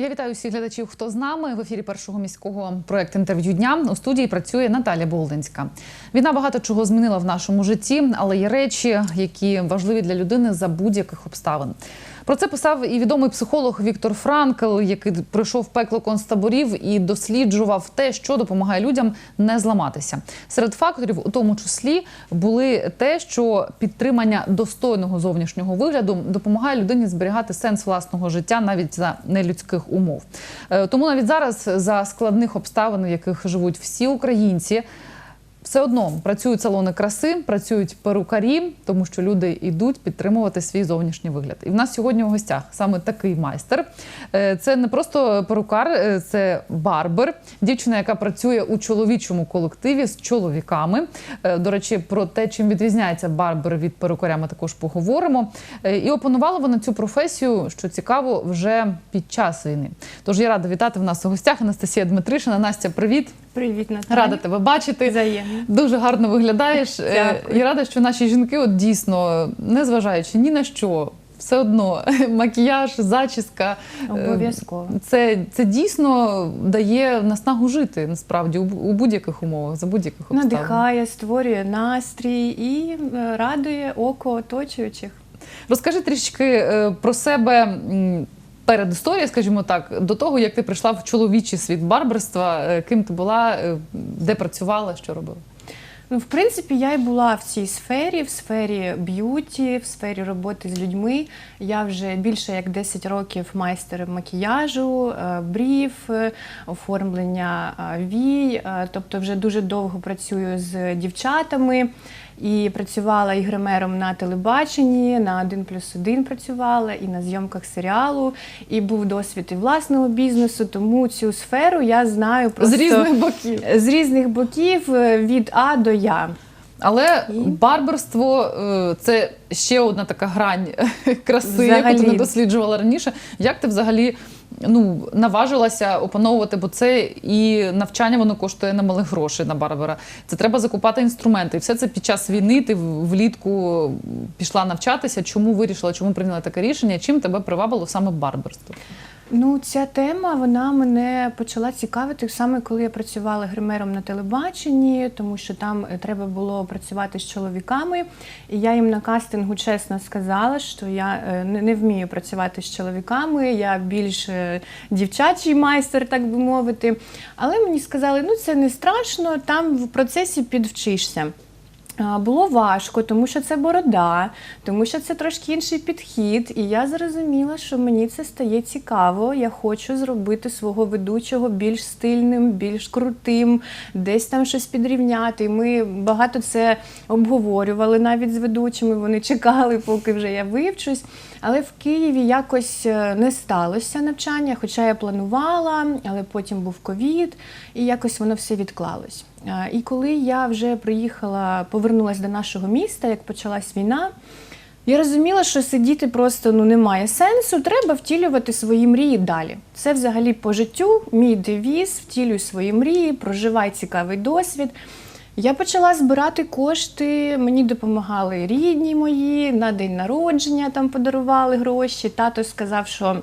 Я вітаю всіх глядачів, хто з нами в ефірі першого міського проекту інтерв'ю дня. У студії працює Наталя Болдинська. Війна багато чого змінила в нашому житті, але є речі, які важливі для людини за будь-яких обставин. Про це писав і відомий психолог Віктор Франкл, який пройшов пекло концтаборів і досліджував те, що допомагає людям не зламатися. Серед факторів, у тому числі, були те, що підтримання достойного зовнішнього вигляду допомагає людині зберігати сенс власного життя навіть за нелюдських умов. Е, Тому навіть зараз за складних обставин, в яких живуть всі українці. Все одно працюють салони краси, працюють перукарі, тому що люди йдуть підтримувати свій зовнішній вигляд. І в нас сьогодні у гостях саме такий майстер. Е, Це не просто перукар, е, це барбер, дівчина, яка працює у чоловічому колективі з чоловіками. Е, До речі, про те, чим відрізняється барбер від перукаря, ми також поговоримо. І опанувала вона цю професію, що цікаво, вже під час війни. Тож я рада вітати в нас у гостях Анастасія Дмитришина. Настя, привіт! Привіт, Наталя. Рада тебе бачити. Взаємно. Дуже гарно виглядаєш. Е, Дякую. І рада, що наші жінки, от дійсно, незважаючи ні на що, все одно макіяж, зачіска. е, Обов'язково. Це, це дійсно дає наснагу жити насправді у, будь-яких умовах, за будь-яких обставин. Надихає, створює настрій і е, радує око оточуючих. Розкажи трішки про себе. М, Перед історією, скажімо так, до того як ти прийшла в чоловічий світ барберства, е, ким ти була, е, де працювала, що робила? Ну, в принципі, я й була в цій сфері, в сфері б'юті, в сфері роботи з людьми. Я вже більше як 10 років майстер макіяжу, е, брів, оформлення вій. Тобто, вже дуже довго працюю з дівчатами. І працювала і гримером на телебаченні, на 1 плюс 1 працювала, і на зйомках серіалу, і був досвід і власного бізнесу, тому цю сферу я знаю просто З різних боків. з різних боків е, від А до Я. Але І? барберство е, це ще одна така грань краси, яку ти не досліджувала раніше. Як ти взагалі ну, наважилася опановувати, бо це і навчання воно коштує немалих грошей на барбера. Це треба закупати інструменти. І все це під час війни ти влітку пішла навчатися. Чому вирішила, чому прийняла таке рішення? Чим тебе привабило саме барберство? Ну, ця тема вона мене почала цікавити саме коли я працювала гримером на телебаченні, тому що там е, треба було працювати з чоловіками. І я їм на кастингу чесно сказала, що я е, не, вмію працювати з чоловіками, я більш е, дівчачий майстер, так би мовити. Але мені сказали, ну це не страшно, там в процесі підвчишся. Було важко, тому що це борода, тому що це трошки інший підхід. І я зрозуміла, що мені це стає цікаво. Я хочу зробити свого ведучого більш стильним, більш крутим, десь там щось підрівняти. І ми багато це обговорювали навіть з ведучими. Вони чекали, поки вже я вивчусь. Але в Києві якось е, не сталося навчання, хоча я планувала, але потім був ковід, і якось воно все відклалось. І коли я вже приїхала, повернулася до нашого міста, як почалась війна, я розуміла, що сидіти просто ну немає сенсу. Треба втілювати свої мрії далі. Це взагалі по життю, мій девіз, втілюй свої мрії, проживай цікавий досвід. Я почала збирати кошти, мені допомагали рідні мої, на день народження там подарували гроші. Тато сказав, що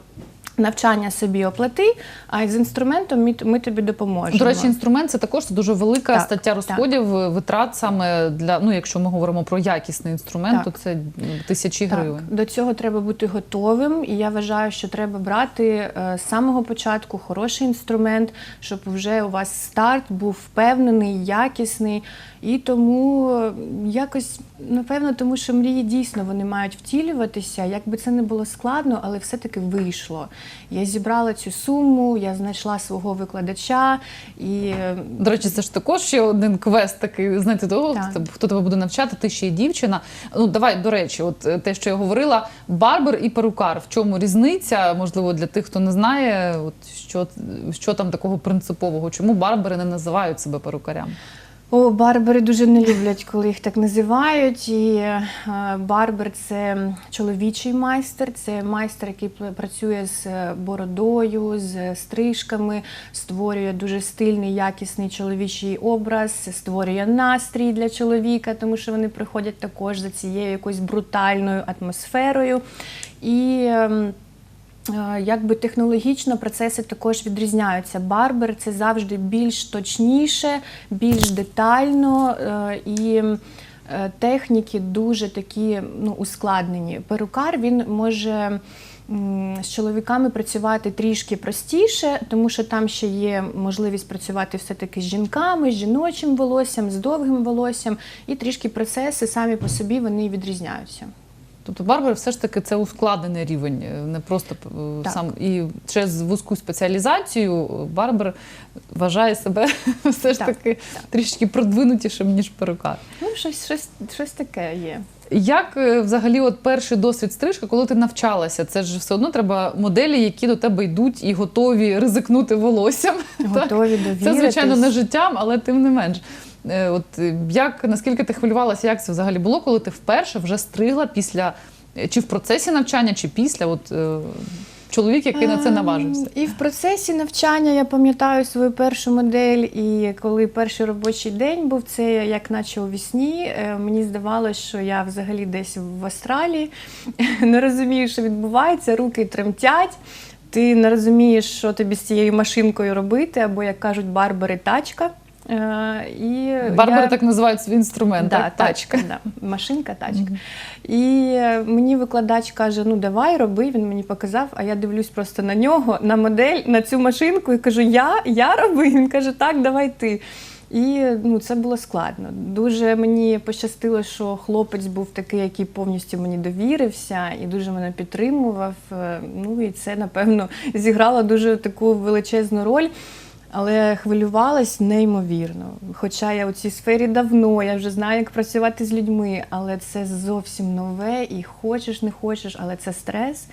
навчання собі оплати, а з інструментом ми, ми тобі допоможемо. До речі, інструмент це також дуже велика Так, стаття розходів, е, витрат саме для ну, якщо ми говоримо про якісний інструмент, Так. то це тисячі гривень. До цього треба бути готовим, і я вважаю, що треба брати е, з самого початку хороший інструмент, щоб вже у вас старт був впевнений, якісний. І тому якось, напевно, тому що мрії дійсно вони мають втілюватися. Якби це не було складно, але все-таки вийшло. Я зібрала цю суму, я знайшла свого викладача і е, До речі, це ж також ще один квест такий, знаєте, того, Так. хто- хто тебе буде навчати, ти ще й дівчина. Ну, давай, до речі, от е, те, що я говорила, барбер і перукар. В чому різниця? Можливо, для тих, хто не знає, от що, що там такого принципового, чому барбери не називають себе перукарями? О, барбери дуже не люблять, коли їх так називають. І е, барбер це чоловічий майстер, це майстер, який працює з е, бородою, з стрижками, створює дуже стильний, якісний чоловічий образ, створює настрій для чоловіка, тому що вони приходять також за цією якоюсь брутальною атмосферою. І ем, Е, Якби технологічно процеси також відрізняються. Барбер це завжди більш точніше, більш детально е, і е, техніки дуже такі ну, ускладнені. Перукар він може з чоловіками працювати трішки простіше, тому що там ще є можливість працювати все-таки з жінками, з жіночим волоссям, з довгим волоссям, і трішки процеси самі по собі вони відрізняються. Тобто барбер все ж таки це ускладнений рівень, е, не просто е, Так. сам і через вузьку спеціалізацію е, барбер вважає себе все ж Так, таки так. трішки продвинутішим ніж перукар. Ну, щось, щось, щось таке є. Як взагалі, от перший досвід стрижки, коли ти навчалася? Це ж все одно треба моделі, які до тебе йдуть і готові ризикнути волоссям. Готові довіритись. Це звичайно не життям, але тим не менш. Е, От е, як наскільки ти хвилювалася, як це взагалі було, коли ти вперше вже стригла після е, чи в процесі навчання, чи після? От чоловік, який на це Ем, наважився. І в процесі навчання я пам'ятаю свою першу модель, і коли перший робочий день був, це як наче у вісні. Мені здавалося, що я взагалі десь в Австралії, не розумію, що відбувається, руки тремтять. Ти не розумієш, що тобі з цією машинкою робити, або як кажуть, барбери тачка. Е, І Барбери я... так називають свій інструмент, Да, так? тачка. Да, машинка, тачка. І е, мені викладач каже: ну давай, роби. Він мені показав, а я дивлюсь просто на нього, на модель, на цю машинку і кажу: Я, я роби. Він каже, так, давай ти. І ну, це було складно. Дуже мені пощастило, що хлопець був такий, який повністю мені довірився і дуже мене підтримував. Е, Ну і це, напевно, зіграло дуже таку величезну роль. Але хвилювалась неймовірно. Хоча я у цій сфері давно, я вже знаю, як працювати з людьми, але це зовсім нове і хочеш, не хочеш, але це стрес,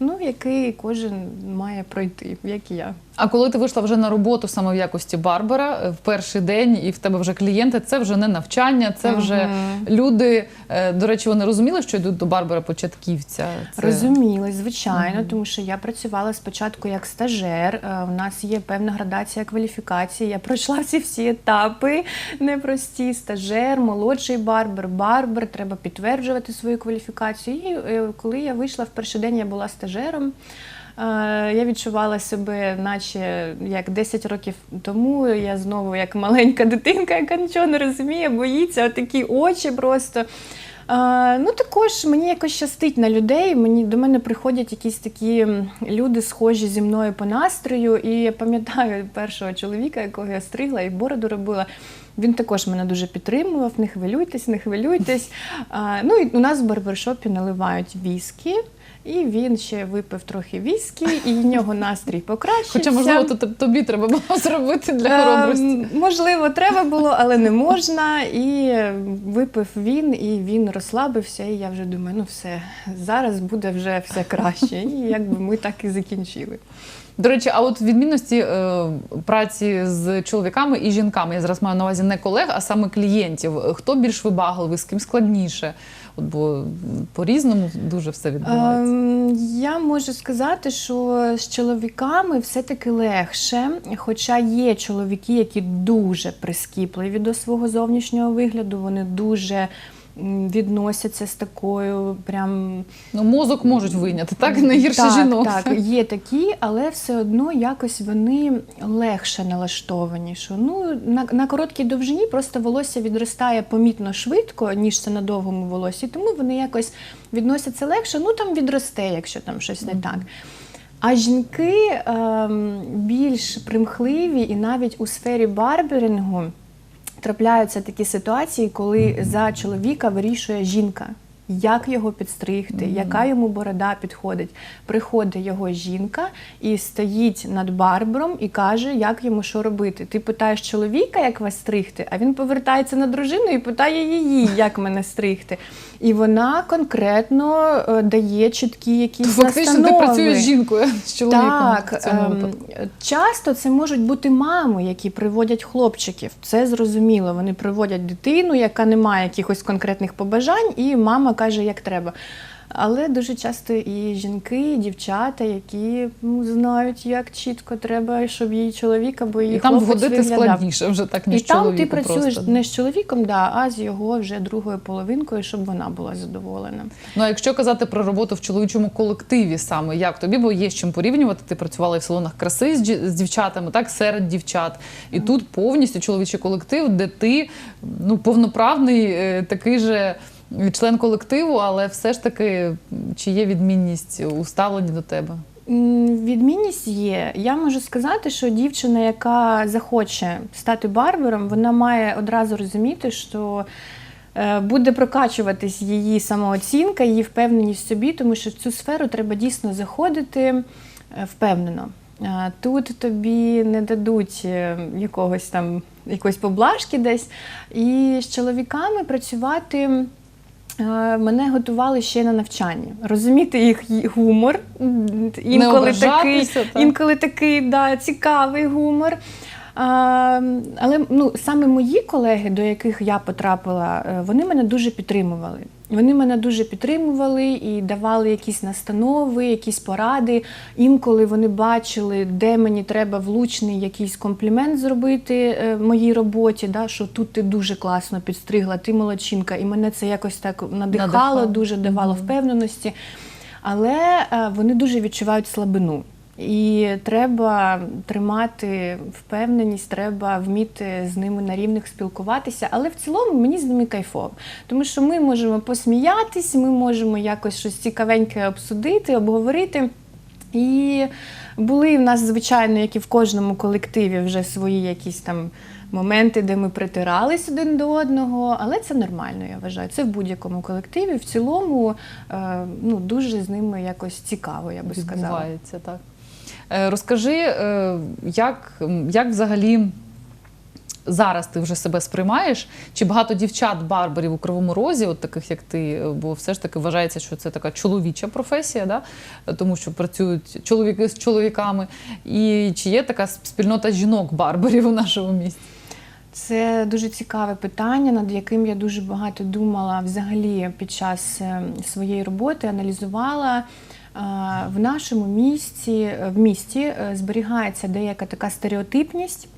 ну який кожен має пройти, як і я. А коли ти вийшла вже на роботу саме в якості барбера е, в перший день, і в тебе вже клієнти, це вже не навчання, це вже Мгм. люди. е, До речі, вони розуміли, що йдуть до барбера початківця. Це... Розуміли, звичайно, тому що я працювала спочатку як стажер. е, У нас є певна градація кваліфікації. Я пройшла ці всі етапи непрості. Стажер, молодший барбер, барбер. Треба підтверджувати свою кваліфікацію. І е, коли я вийшла в перший день, я була стажером. Е, Я відчувала себе, наче як 10 років тому. Я знову як маленька дитинка, яка нічого не розуміє, боїться, отакі очі просто. Е, ну, також мені якось щастить на людей. Мені до мене приходять якісь такі люди, схожі зі мною по настрою. І я пам'ятаю першого чоловіка, якого я стригла і бороду робила. Він також мене дуже підтримував. Не хвилюйтесь, не хвилюйтесь. Ну і у нас в барбершопі наливають віскі. І він ще випив трохи віскі, і в нього настрій покращився. Хоча, можливо, то тобі треба було зробити для хоробрості. Ем, можливо, треба було, але не можна. І випив він, і він розслабився. І я вже думаю, ну все, зараз буде вже все краще. І якби ми так і закінчили. До речі, а от відмінності е, праці з чоловіками і жінками, я зараз маю на увазі не колег, а саме клієнтів. Хто більш вибагливий, з ким складніше? От бо по-різному дуже все відбувається. Ем, я можу сказати, що з чоловіками все-таки легше. Хоча є чоловіки, які дуже прискіпливі до свого зовнішнього вигляду, вони дуже відносяться з такою прям Ну, мозок можуть вийняти, так? Не гірше так, жінок. Так, є такі, але все одно якось вони легше налаштовані. Що ну на, на короткій довжині просто волосся відростає помітно швидко, ніж це на довгому волосі, тому вони якось відносяться легше. Ну там відросте, якщо там щось не так. А жінки ем, більш примхливі і навіть у сфері барберінгу трапляються такі ситуації, коли за чоловіка вирішує жінка. Як його підстригти, яка йому борода підходить. Приходить його жінка і стоїть над барбером і каже, як йому що робити. Ти питаєш чоловіка, як вас стригти, а він повертається на дружину і питає її, як мене стригти. І вона конкретно е, дає чіткі якісь Фактично, ти працюєш з жінкою з чоловіком Так, в цьому ем, випадку. часто це можуть бути мами, які приводять хлопчиків. Це зрозуміло. Вони приводять дитину, яка не має якихось конкретних побажань, і мама каже, як треба. Але дуже часто і жінки, і дівчата, які ну, знають, як чітко треба, щоб її чоловік або її І там хлопець вгодити виглядав. складніше вже так, І там чоловіку ти працюєш просто. не з чоловіком, да, а з його вже другою половинкою, щоб вона була задоволена. Ну а якщо казати про роботу в чоловічому колективі, саме як тобі, бо є з чим порівнювати. Ти працювала і в салонах краси з, з дівчатами, так серед дівчат, і тут повністю чоловічий колектив, де ти ну повноправний е, такий же. Член колективу, але все ж таки, чи є відмінність у ставленні до тебе? Відмінність є. Я можу сказати, що дівчина, яка захоче стати барбером, вона має одразу розуміти, що е, буде прокачуватись її самооцінка, її впевненість в собі, тому що в цю сферу треба дійсно заходити е, впевнено. Е, Тут тобі не дадуть якогось там якоїсь поблажки десь. І з чоловіками працювати. Е, Мене готували ще на навчанні. Розуміти їх гумор. Інколи такий, так? інколи такий да, цікавий гумор. А, але ну, саме мої колеги, до яких я потрапила, е, вони мене дуже підтримували. Вони мене дуже підтримували і давали якісь настанови, якісь поради. Інколи вони бачили, де мені треба влучний якийсь комплімент зробити е, моїй роботі, да, що тут ти дуже класно підстригла, ти молодчинка. І мене це якось так надихало, Надихало. дуже давало Мгм. впевненості. Але е, вони дуже відчувають слабину. І треба тримати впевненість, треба вміти з ними на рівних спілкуватися. Але в цілому мені з ними кайфово. Тому що ми можемо посміятись, ми можемо якось щось цікавеньке обсудити, обговорити. І були в нас, звичайно, як і в кожному колективі, вже свої якісь там моменти, де ми притирались один до одного, але це нормально, я вважаю. Це в будь-якому колективі. В цілому е, ну, дуже з ними якось цікаво, я би сказала. відбувається так. Е, Розкажи, е, як, як взагалі зараз ти вже себе сприймаєш? Чи багато дівчат-барберів у Кривому Розі, от таких як ти, е, бо все ж таки вважається, що це така чоловіча професія, да? Тому що працюють чоловіки з чоловіками. І чи є така спільнота жінок-барберів у нашому місті? Це дуже цікаве питання, над яким я дуже багато думала взагалі під час е, своєї роботи, аналізувала. Е, В нашому місті, в місті е, зберігається деяка така стереотипність,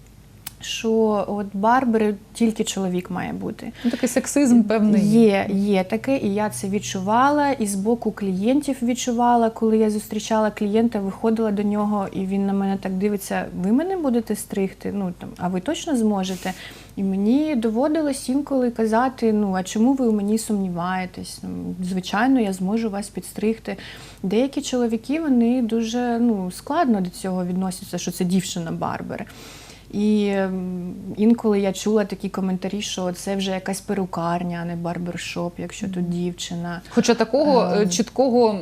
що от барбери тільки чоловік має бути. Ну, такий сексизм певний. Є, є таке, і я це відчувала. І з боку клієнтів відчувала, коли я зустрічала клієнта, виходила до нього, і він на мене так дивиться: ви мене будете стригти? Ну там, а ви точно зможете? І мені доводилось інколи казати: ну а чому ви у мені сумніваєтесь? Ну, звичайно, я зможу вас підстригти. Деякі чоловіки вони дуже ну, складно до цього відносяться, що це дівчина барбер. І ем, інколи я чула такі коментарі, що це вже якась перукарня, а не барбершоп, якщо тут дівчина. Хоча такого е, Ем. чіткого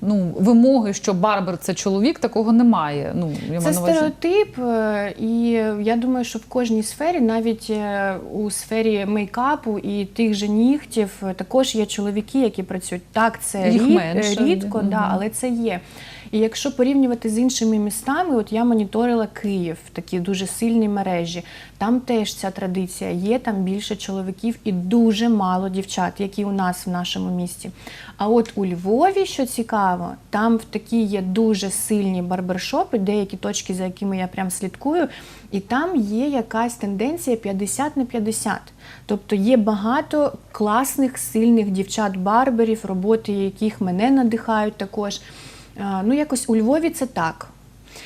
ну, вимоги, що барбер це чоловік, такого немає. Ну, я Це стереотип, е, і я думаю, що в кожній сфері, навіть е, у сфері мейкапу і тих же нігтів, е, також є чоловіки, які працюють. Так, це Їх рід- менше, рідко, да, але це є. І якщо порівнювати з іншими містами, от я моніторила Київ, такі дуже сильні мережі. Там теж ця традиція є, там більше чоловіків і дуже мало дівчат, які у нас в нашому місті. А от у Львові, що цікаво, там в такі є дуже сильні барбершопи, деякі точки, за якими я прям слідкую, і там є якась тенденція 50 на 50. Тобто є багато класних, сильних дівчат-барберів, роботи яких мене надихають також. Ну, якось у Львові це так.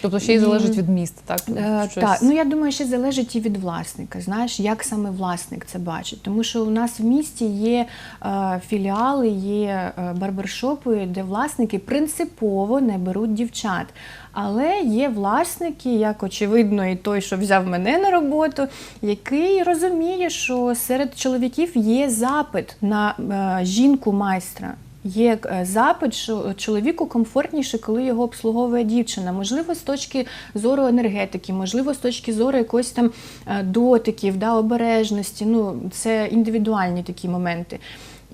Тобто ще й залежить від міста, так? Е, Щось- Так, ну я думаю, ще залежить і від власника. Знаєш, як саме власник це бачить. Тому що у нас в місті є е, філіали, є е, барбершопи, де власники принципово не беруть дівчат. Але є власники, як очевидно, і той, що взяв мене на роботу, який розуміє, що серед чоловіків є запит на е, жінку майстра. Є е, запит, що чоловіку комфортніше, коли його обслуговує дівчина. Можливо, з точки зору енергетики, можливо, з точки зору якось там е, дотиків, да, обережності. Ну, це індивідуальні такі моменти.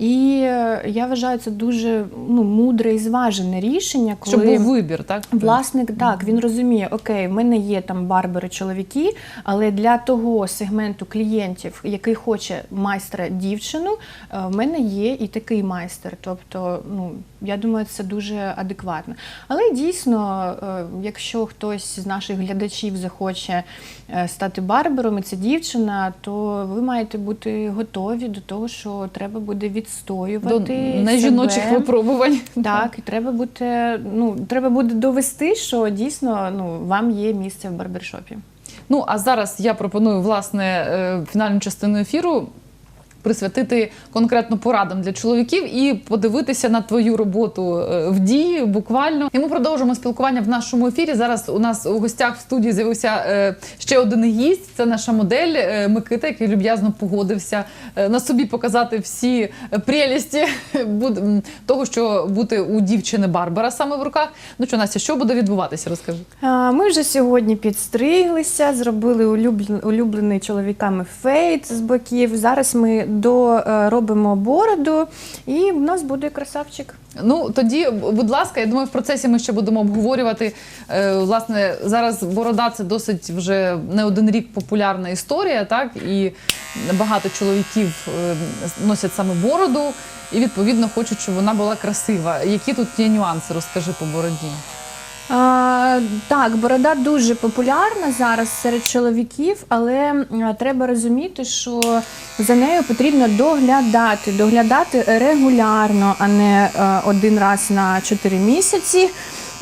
І е, я вважаю це дуже ну, мудре і зважене рішення, коли Щоб був вибір, так? Власник так він розуміє, окей, в мене є там барбери чоловіки, але для того сегменту клієнтів, який хоче майстра дівчину, е, в мене є і такий майстер. Тобто, ну я думаю, це дуже адекватно. Але дійсно, е, якщо хтось з наших глядачів захоче стати барбером, і це дівчина, то ви маєте бути готові до того, що треба буде До відстоювати нежіночих себе. випробувань. Так, і треба бути, ну треба буде довести, що дійсно ну вам є місце в барбершопі. Ну а зараз я пропоную власне е, фінальну частину ефіру. Присвятити конкретно порадам для чоловіків і подивитися на твою роботу е, в дії буквально. І ми продовжимо спілкування в нашому ефірі. Зараз у нас у гостях в студії з'явився е, ще один гість. Це наша модель е, Микита, який люб'язно погодився на собі показати всі прелісті того, що бути у дівчини Барбара саме в руках. Ну що, Настя, що буде відбуватися? Розкажи. Ми вже сьогодні підстриглися, зробили улюблен- улюблений чоловіками фейт з боків. Зараз ми доробимо бороду, і в нас буде красавчик. Ну тоді, будь ласка, я думаю, в процесі ми ще будемо обговорювати. Е, власне, зараз борода це досить вже не один рік популярна історія, так і багато чоловіків е, носять саме бороду, і відповідно хочуть, щоб вона була красива. Які тут є нюанси? Розкажи по бороді. А, так, борода дуже популярна зараз серед чоловіків, але треба розуміти, що за нею потрібно доглядати, доглядати регулярно, а не е, один раз на 4 місяці.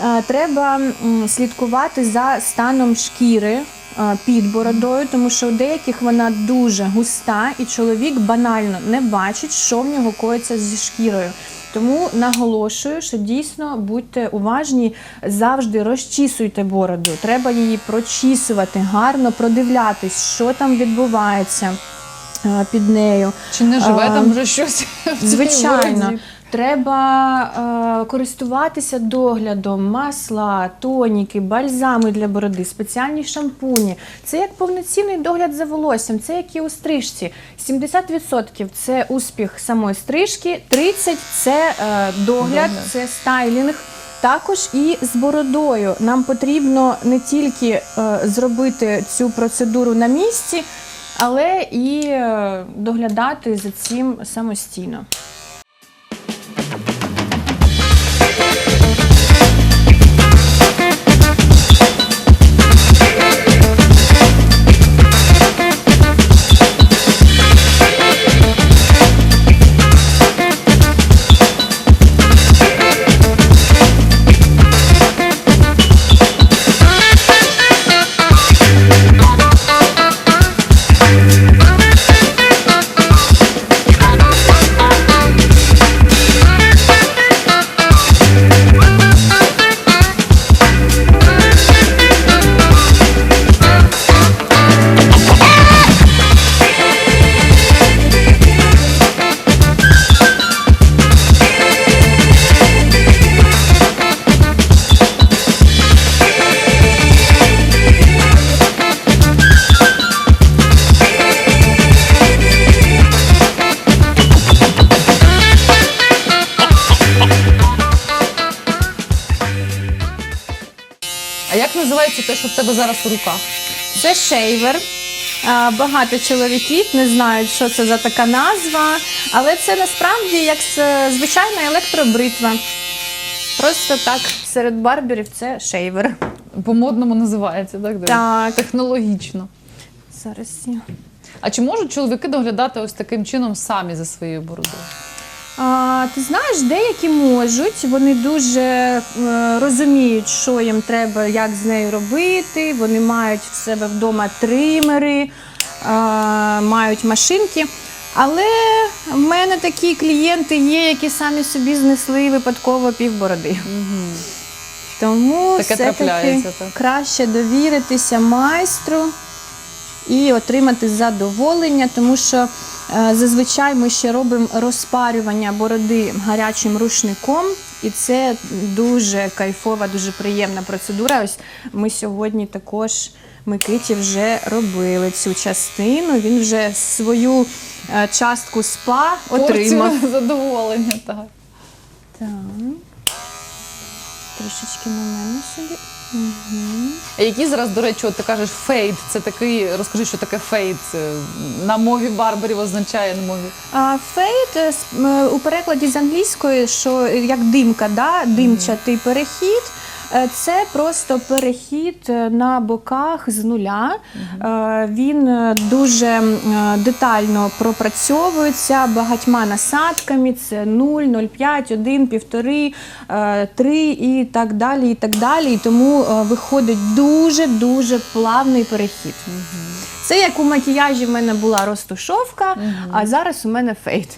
Е, Треба слідкувати за станом шкіри. е, Під бородою, тому що у деяких вона дуже густа, і чоловік банально не бачить, що в нього коїться зі шкірою. Тому наголошую, що дійсно будьте уважні, завжди розчісуйте бороду. Треба її прочісувати, гарно продивлятись, що там відбувається е, під нею. Чи не живе А, там вже щось? в цій Звичайно. бороді? Треба е, користуватися доглядом, масла, тоніки, бальзами для бороди, спеціальні шампуні. Це як повноцінний догляд за волоссям, це як і у стрижці. 70% це успіх самої стрижки, 30% це е, догляд, це стайлінг. Також і з бородою нам потрібно не тільки е, зробити цю процедуру на місці, але і е, доглядати за цим самостійно. В тебе зараз у руках? Це шейвер. Багато чоловіків не знають, що це за така назва, але це насправді як звичайна електробритва. Просто так серед барберів це шейвер. По-модному називається, так? Так. Технологічно. Зараз я. А чи можуть чоловіки доглядати ось таким чином самі за своєю бородою? А, ти знаєш, деякі можуть, вони дуже е, розуміють, що їм треба, як з нею робити. Вони мають в себе вдома тримери, е, мають машинки. Але в мене такі клієнти є, які самі собі знесли випадково півбороди. Тому Таке все-таки трапляється, так. краще довіритися майстру і отримати задоволення, тому що зазвичай ми ще робимо розпарювання бороди гарячим рушником, і це дуже кайфова, дуже приємна процедура. Ось ми сьогодні також Микиті вже робили цю частину. Він вже свою е, частку спа отримав. Порцію задоволення. Так. Так. Трішечки на мене сюди. Угу. Які зараз, до речі, от ти кажеш фейд, це такий, розкажи, що таке фейд е, на мові барбарів означає на мові. А фейт е, у перекладі з англійської, що е, як димка, да? димчатий перехід. Е, Це просто перехід е, на боках з нуля. Е, Він дуже детально пропрацьовується багатьма насадками. Це 0, 0,5, 1, 1,5, 3 і так далі. І так далі. І тому виходить дуже-дуже плавний перехід. Це як у макіяжі в мене була розтушовка, а зараз у мене фейт.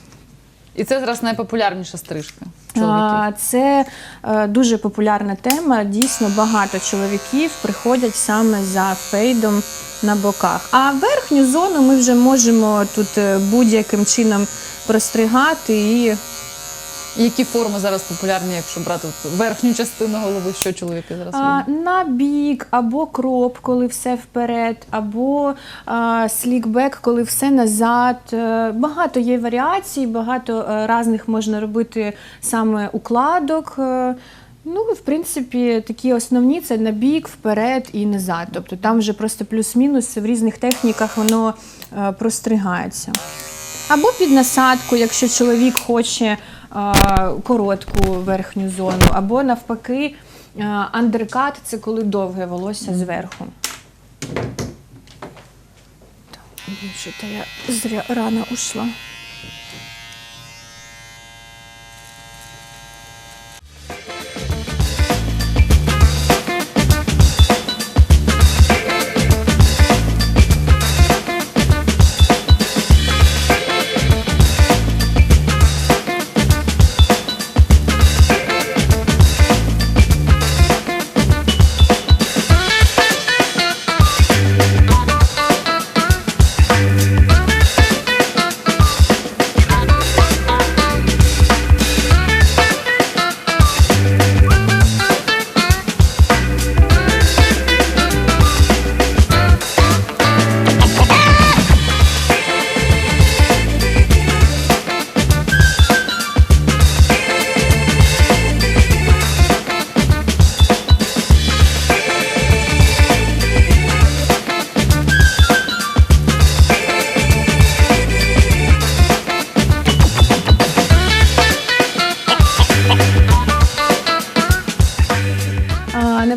І це зараз найпопулярніша стрижка Це е, дуже популярна тема. Дійсно, багато чоловіків приходять саме за фейдом на боках. А верхню зону ми вже можемо тут е, будь-яким чином простригати І Які форми зараз популярні, якщо брати от верхню частину голови, що чоловіки зараз А, на бік, або кроп, коли все вперед, або а, слікбек, коли все назад. Е, Багато є варіацій, багато е, різних можна робити саме укладок. Е, Ну, в принципі, такі основні це на бік, вперед і назад. Тобто там вже просто плюс-мінус в різних техніках воно простригається. Або під насадку, якщо чоловік хоче коротку верхню зону, або навпаки, андеркат це коли довге волосся зверху. Так, та я зря рано ушла.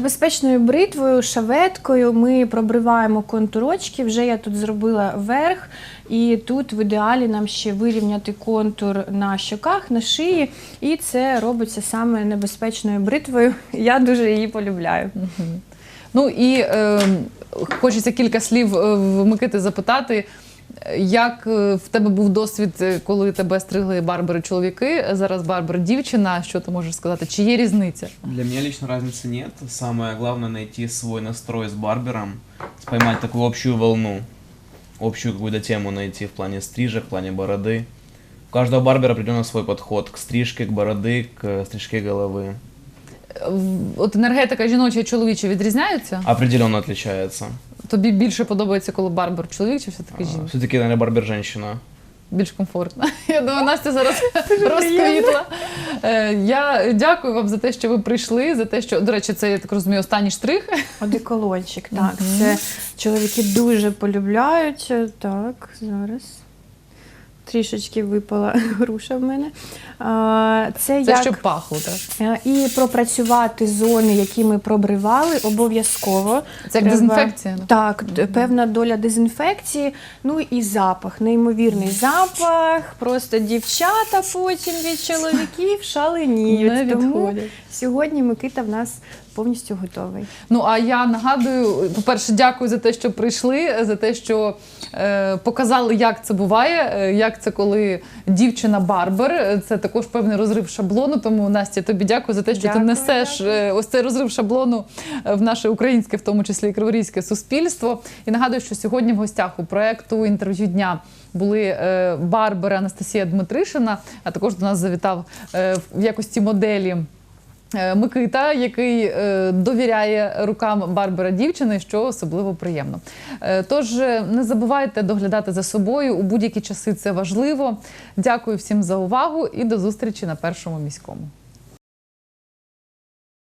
Небезпечною бритвою, шаветкою ми пробриваємо контурочки. Вже я тут зробила верх, і тут в ідеалі нам ще вирівняти контур на щоках, на шиї. І це робиться саме небезпечною бритвою. Я дуже її полюбляю. Ну і е, хочеться кілька слів е, в Микити запитати. Як е, в тебе був досвід, е, коли тебе стригли барбери чоловіки, зараз барбер дівчина? Що ти можеш сказати? Чи є різниця? Для меня лично разницы нет. Самое главное найти свой настрой с барбером, поймать такую общую волну, общую какую-то тему найти в плане стрижек, в плане бороды. У каждого барбера определенно свой подход к стрижке, к бороды, к стрижке головы. Е, в- От енергетика жіноча і чоловіча відрізняються? Определенно отличается. Тобі більше подобається, коли барбер чоловік, чи все-таки жінка? Все-таки, наверное, барбер женщина. Більш комфортно. Я думаю, Настя зараз розквітла. Е, Я дякую вам за те, що ви прийшли, за те, що, до речі, це я так розумію, останній штрих. Одеколончик, так. Це чоловіки дуже полюбляють. Так, зараз. Трішечки випала груша в мене. Це, Це як... щоб пахло, так? Е, І пропрацювати зони, які ми пробривали, обов'язково. Це як дезінфекція, да? Так, певна доля дезінфекції. Ну і запах, неймовірний запах. Просто дівчата потім від чоловіків шаленіють. Не Тому сьогодні Микита в нас повністю готовий. Ну а я нагадую, по-перше, дякую за те, що прийшли, за те, що показали, як це буває, е, як це коли дівчина барбер. Е, Це також певний розрив шаблону. Тому Настя, тобі дякую за те, що Дякую, ти несеш е, ось цей розрив шаблону е, в наше українське, в тому числі і криворізьке суспільство. І нагадую, що сьогодні в гостях у проекту інтерв'ю дня. Були е, барбери Анастасія Дмитришина, а також до нас завітав е, в якості моделі е, Микита, який е, довіряє рукам Барбера дівчини, що особливо приємно. Е, Тож е, не забувайте доглядати за собою у будь-які часи. Це важливо. Дякую всім за увагу і до зустрічі на першому міському.